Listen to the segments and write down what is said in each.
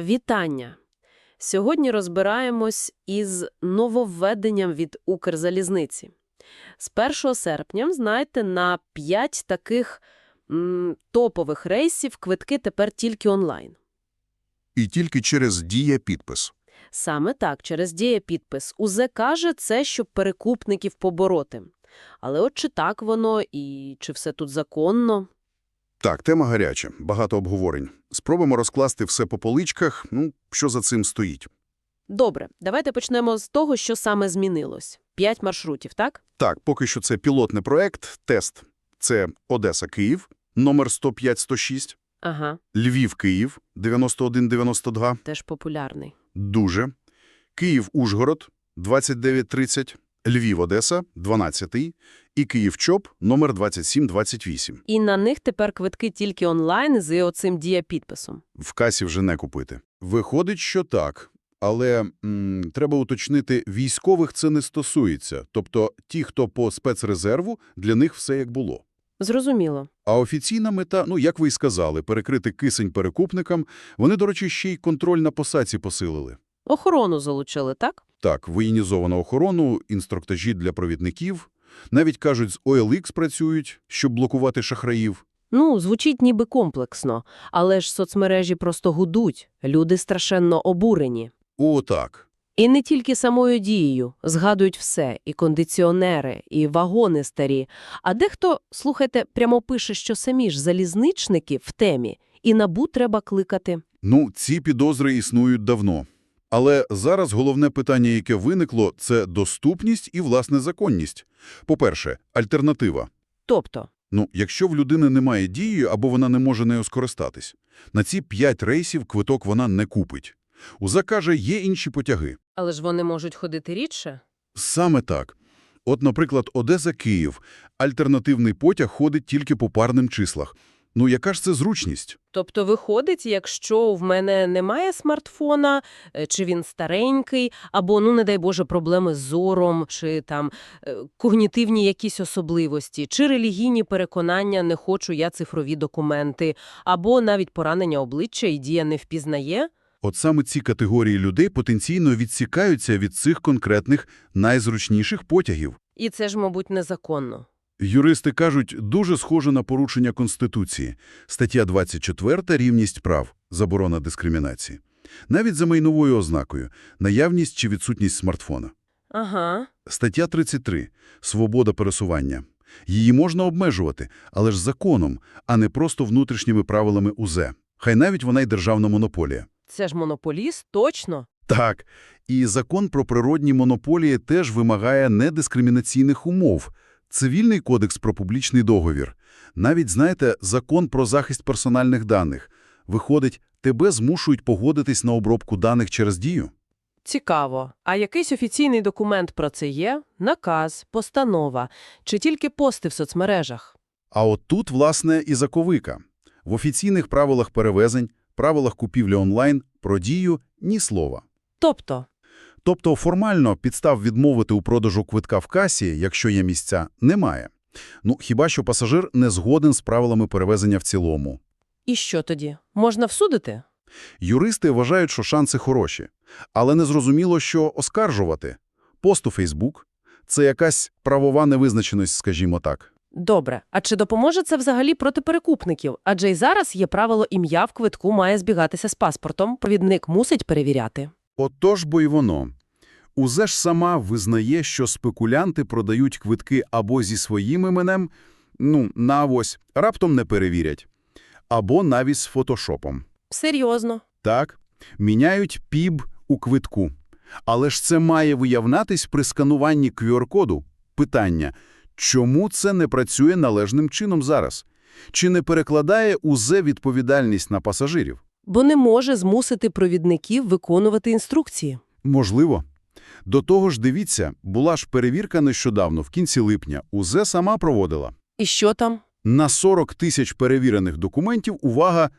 Вітання! Сьогодні розбираємось із нововведенням від Укрзалізниці. З 1 серпня, знаєте, на 5 таких м, топових рейсів квитки тепер тільки онлайн. І тільки через дія-підпис. Саме так, через дієпідпис. УЗ каже це, щоб перекупників побороти. Але от чи так воно і чи все тут законно? Так, тема гаряча, багато обговорень. Спробуємо розкласти все по поличках, ну, що за цим стоїть. Добре, давайте почнемо з того, що саме змінилось. П'ять маршрутів, так? Так, поки що це пілотний проект, тест. Це Одеса-Київ, номер 105-106, Ага, Львів-Київ, 91-92, теж популярний. дуже, Київ-Ужгород, 29-30, Львів-Одеса, 12 і Київ-Чоп, номер 27-28. І на них тепер квитки тільки онлайн з оцим дієпідписом. В касі вже не купити. Виходить, що так. Але м, треба уточнити, військових це не стосується. Тобто ті, хто по спецрезерву, для них все як було. Зрозуміло. А офіційна мета, ну, як ви й сказали, перекрити кисень перекупникам, вони, до речі, ще й контроль на посадці посилили. Охорону залучили, так? Так, воєнізовану охорону, інструктажі для провідників. Навіть, кажуть, з OLX працюють, щоб блокувати шахраїв. Ну, звучить ніби комплексно, але ж соцмережі просто гудуть, люди страшенно обурені. О, так. І не тільки самою дією, згадують все, і кондиціонери, і вагони старі. А дехто, слухайте, прямо пише, що самі ж залізничники в темі, і набу треба кликати. Ну, ці підозри існують давно. Але зараз головне питання, яке виникло, це доступність і, власне, законність. По-перше, альтернатива. Тобто, Ну, якщо в людини немає дії або вона не може нею скористатись, на ці п'ять рейсів квиток вона не купить. УЗА каже, є інші потяги. але ж вони можуть ходити рідше? Саме так. От, наприклад, Одеса-Київ. Альтернативний потяг ходить тільки по парним числах. Ну, яка ж це зручність? Тобто виходить, якщо в мене немає смартфона, е, чи він старенький, або, ну, не дай Боже, проблеми з зором, чи там е, когнітивні якісь особливості, чи релігійні переконання, не хочу я цифрові документи, або навіть поранення обличчя і дія не впізнає, От саме ці категорії людей потенційно відсікаються від цих конкретних найзручніших потягів. і це ж, мабуть, незаконно. Юристи кажуть, дуже схоже на порушення Конституції. Стаття 24 – рівність прав, заборона дискримінації. Навіть за майновою ознакою – наявність чи відсутність смартфона. Ага. Стаття 33 – свобода пересування. Її можна обмежувати, але ж законом, а не просто внутрішніми правилами УЗ. Хай навіть вона й державна монополія. Це ж монополіст, точно. Так, і закон про природні монополії теж вимагає недискримінаційних умов. Цивільний кодекс про публічний договір. Навіть, знаєте, закон про захист персональних даних. Виходить, тебе змушують погодитись на обробку даних через дію? Цікаво. А якийсь офіційний документ про це є? Наказ, постанова, чи тільки пости в соцмережах? А от тут, власне, і заковика. В офіційних правилах перевезень, правилах купівлі онлайн про дію – ні слова. Тобто, Тобто формально підстав відмовити у продажу квитка в касі, якщо є місця, немає. Ну, хіба що пасажир не згоден з правилами перевезення в цілому. і що тоді? Можна всудити? Юристи вважають, що шанси хороші. Але не зрозуміло, що оскаржувати. Пост у Фейсбук – це якась правова невизначеність, скажімо так. Добре. А чи допоможе це взагалі проти перекупників? Адже й зараз є правило ім'я в квитку має збігатися з паспортом. Провідник мусить перевіряти. Отож бо й воно. УЗЕ ж сама визнає, що спекулянти продають квитки або зі своїм іменем, ну, на авось, раптом не перевірять, або навіть з фотошопом. Серйозно. Так, міняють піб у квитку. Але ж це має виявнатись при скануванні QR-коду. Питання – чому це не працює належним чином зараз? Чи не перекладає УЗЕ відповідальність на пасажирів? Бо не може змусити провідників виконувати інструкції. Можливо. До того ж, дивіться, була ж перевірка нещодавно, в кінці липня. УЗЕ сама проводила. І що там? На 40 тисяч перевірених документів, увага,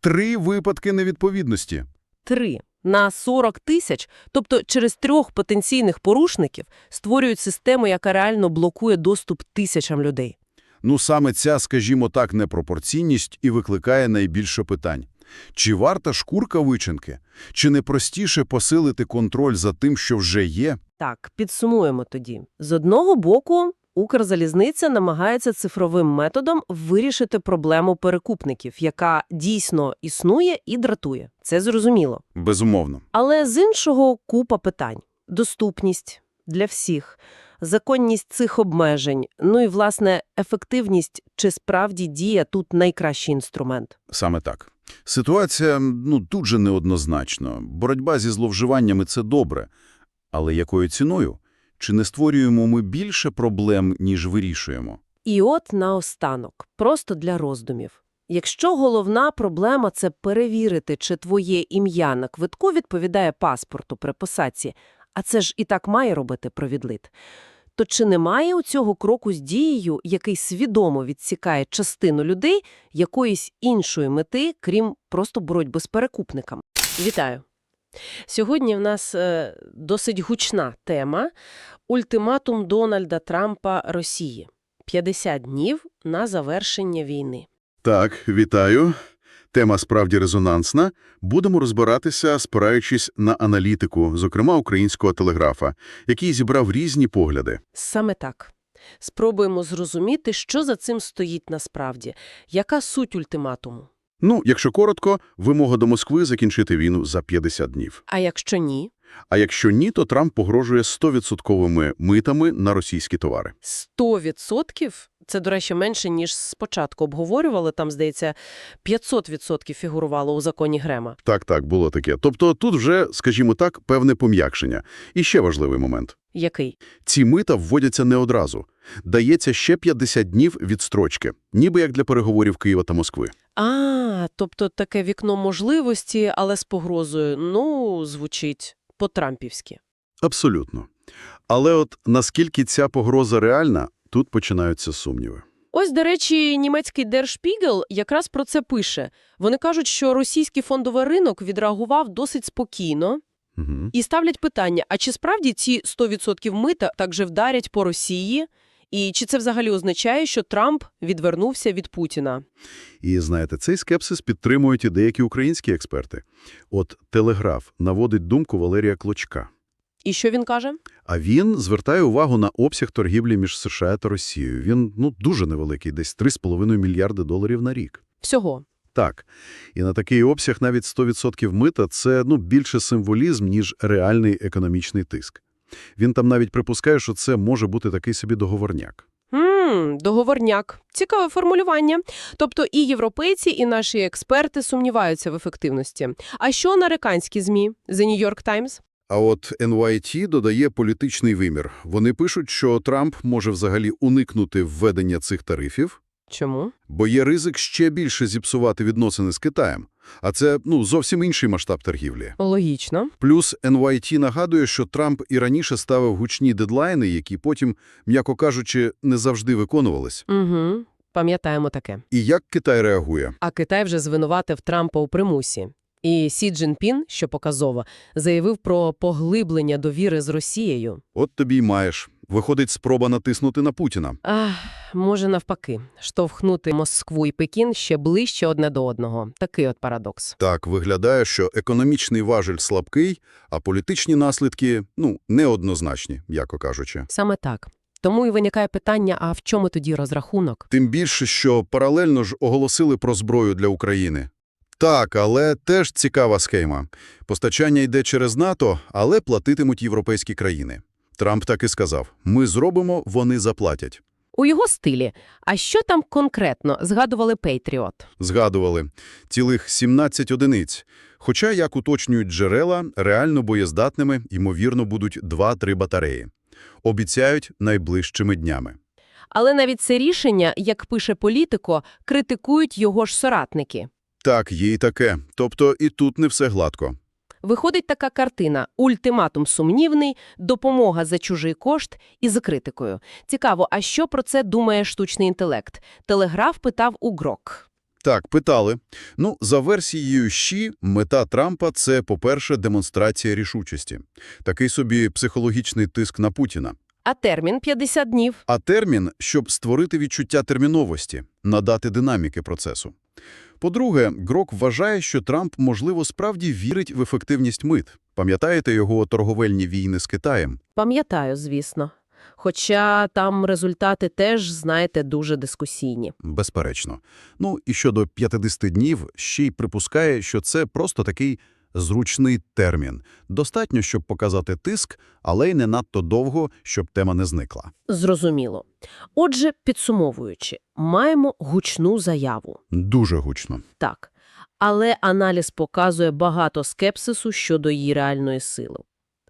три випадки невідповідності. Три. На 40 тисяч, тобто через трьох потенційних порушників, створюють систему, яка реально блокує доступ тисячам людей. Ну, саме ця, скажімо так, непропорційність і викликає найбільше питань. Чи варта шкурка вичинки? Чи не простіше посилити контроль за тим, що вже є? Так, підсумуємо тоді. З одного боку, Укрзалізниця намагається цифровим методом вирішити проблему перекупників, яка дійсно існує і дратує. Це зрозуміло. Безумовно. Але з іншого купа питань. Доступність для всіх, законність цих обмежень, ну і, власне, ефективність, чи справді діє тут найкращий інструмент. Саме так. Ситуація, ну, дуже неоднозначна. Боротьба зі зловживаннями – це добре. Але якою ціною? Чи не створюємо ми більше проблем, ніж вирішуємо? І от наостанок, просто для роздумів. Якщо головна проблема – це перевірити, чи твоє ім'я на квитку відповідає паспорту при посадці, а це ж і так має робити провідлит, то чи немає у цього кроку з дією, який свідомо відсікає частину людей якоїсь іншої мети, крім просто боротьби з перекупниками? Вітаю! Сьогодні в нас е, досить гучна тема – ультиматум Дональда Трампа Росії. 50 днів на завершення війни. Так, вітаю. Тема справді резонансна. Будемо розбиратися, спираючись на аналітику, зокрема українського телеграфа, який зібрав різні погляди. Саме так. Спробуємо зрозуміти, що за цим стоїть насправді. Яка суть ультиматуму? Ну, якщо коротко, вимога до Москви закінчити війну за 50 днів. А якщо ні? А якщо ні, то Трамп погрожує 100% митами на російські товари. 100%? Це, до речі, менше, ніж спочатку обговорювали. Там, здається, 500% фігурувало у законі Грема. Так, так, було таке. Тобто тут вже, скажімо так, певне пом'якшення. І ще важливий момент. Який? Ці мита вводяться не одразу. Дається ще 50 днів відстрочки, ніби як для переговорів Києва та Москви. А, тобто таке вікно можливості, але з погрозою. Ну, звучить по-трампівськи. Абсолютно. Але от наскільки ця погроза реальна, тут починаються сумніви. Ось, до речі, німецький Держпігел якраз про це пише. Вони кажуть, що російський фондовий ринок відреагував досить спокійно Угу. і ставлять питання, а чи справді ці 100% мита так же вдарять по Росії? І чи це взагалі означає, що Трамп відвернувся від Путіна? І, знаєте, цей скепсис підтримують і деякі українські експерти. От «Телеграф» наводить думку Валерія Клочка. І що він каже? А він звертає увагу на обсяг торгівлі між США та Росією. Він, ну, дуже невеликий, десь 3,5 мільярди доларів на рік. Всього. Так. І на такий обсяг навіть 100% мита – це, ну, більше символізм, ніж реальний економічний тиск. Він там навіть припускає, що це може бути такий собі договорняк. Ммм, договорняк. Цікаве формулювання. Тобто і європейці, і наші експерти сумніваються в ефективності. А що американські ЗМІ? The New York Times? А от NYT додає політичний вимір. Вони пишуть, що Трамп може взагалі уникнути введення цих тарифів, Чому? бо є ризик ще більше зіпсувати відносини з Китаєм. А це, ну, зовсім інший масштаб торгівлі. Логічно. Плюс NYT нагадує, що Трамп і раніше ставив гучні дедлайни, які потім, м'яко кажучи, не завжди виконувались. Угу. Пам'ятаємо таке. І як Китай реагує? А Китай вже звинуватив Трампа у примусі. І Сі Цзіньпін, що показово, заявив про поглиблення довіри з Росією. От тобі й маєш. Виходить спроба натиснути на Путіна. Ах, може навпаки, штовхнути Москву і Пекін ще ближче одне до одного. Такий от парадокс. Так, виглядає, що економічний важель слабкий, а політичні наслідки, ну, неоднозначні, м'яко кажучи. Саме так. Тому і виникає питання, а в чому тоді розрахунок? Тим більше, що паралельно ж оголосили про зброю для України. Так, але теж цікава схема. Постачання йде через НАТО, але платитимуть європейські країни. Трамп так і сказав, ми зробимо, вони заплатять. У його стилі. А що там конкретно згадували Пейтріот? Згадували. Цілих 17 одиниць. Хоча, як уточнюють джерела, реально боєздатними, ймовірно, будуть 2-3 батареї. Обіцяють найближчими днями. Але навіть це рішення, як пише політико, критикують його ж соратники. Так, є й таке. Тобто і тут не все гладко. Виходить така картина – ультиматум сумнівний, допомога за чужий кошт і за критикою. Цікаво, а що про це думає штучний інтелект? Телеграф питав у Грок. Так, питали. Ну, за версією ЩІ, мета Трампа – це, по-перше, демонстрація рішучості. Такий собі психологічний тиск на Путіна. А термін – 50 днів. А термін, щоб створити відчуття терміновості, надати динаміки процесу. По-друге, Грок вважає, що Трамп, можливо, справді вірить в ефективність мит. Пам'ятаєте його торговельні війни з Китаєм? Пам'ятаю, звісно. Хоча там результати теж, знаєте, дуже дискусійні. Безперечно. Ну і щодо 50 днів, ще й припускає, що це просто такий зручний термін. Достатньо, щоб показати тиск, але й не надто довго, щоб тема не зникла. Зрозуміло. Отже, підсумовуючи, маємо гучну заяву. Дуже гучно. Так. Але аналіз показує багато скепсису щодо її реальної сили.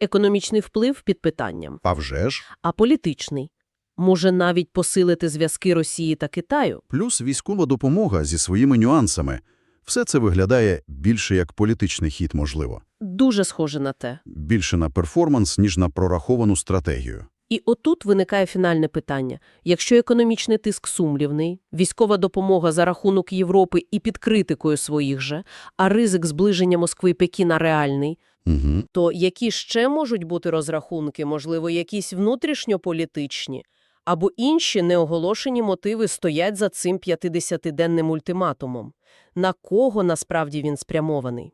Економічний вплив під питанням. А вже ж. А політичний? Може навіть посилити зв'язки Росії та Китаю? Плюс військова допомога зі своїми нюансами. Все це виглядає більше як політичний хід, можливо. Дуже схоже на те. Більше на перформанс, ніж на прораховану стратегію. І отут виникає фінальне питання. Якщо економічний тиск сумлівний, військова допомога за рахунок Європи і під критикою своїх же, а ризик зближення Москви і Пекіна реальний, Угу. то які ще можуть бути розрахунки, можливо, якісь внутрішньополітичні, або інші неоголошені мотиви стоять за цим 50-денним ультиматумом? На кого насправді він спрямований?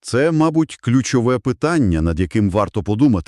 Це, мабуть, ключове питання, над яким варто подумати.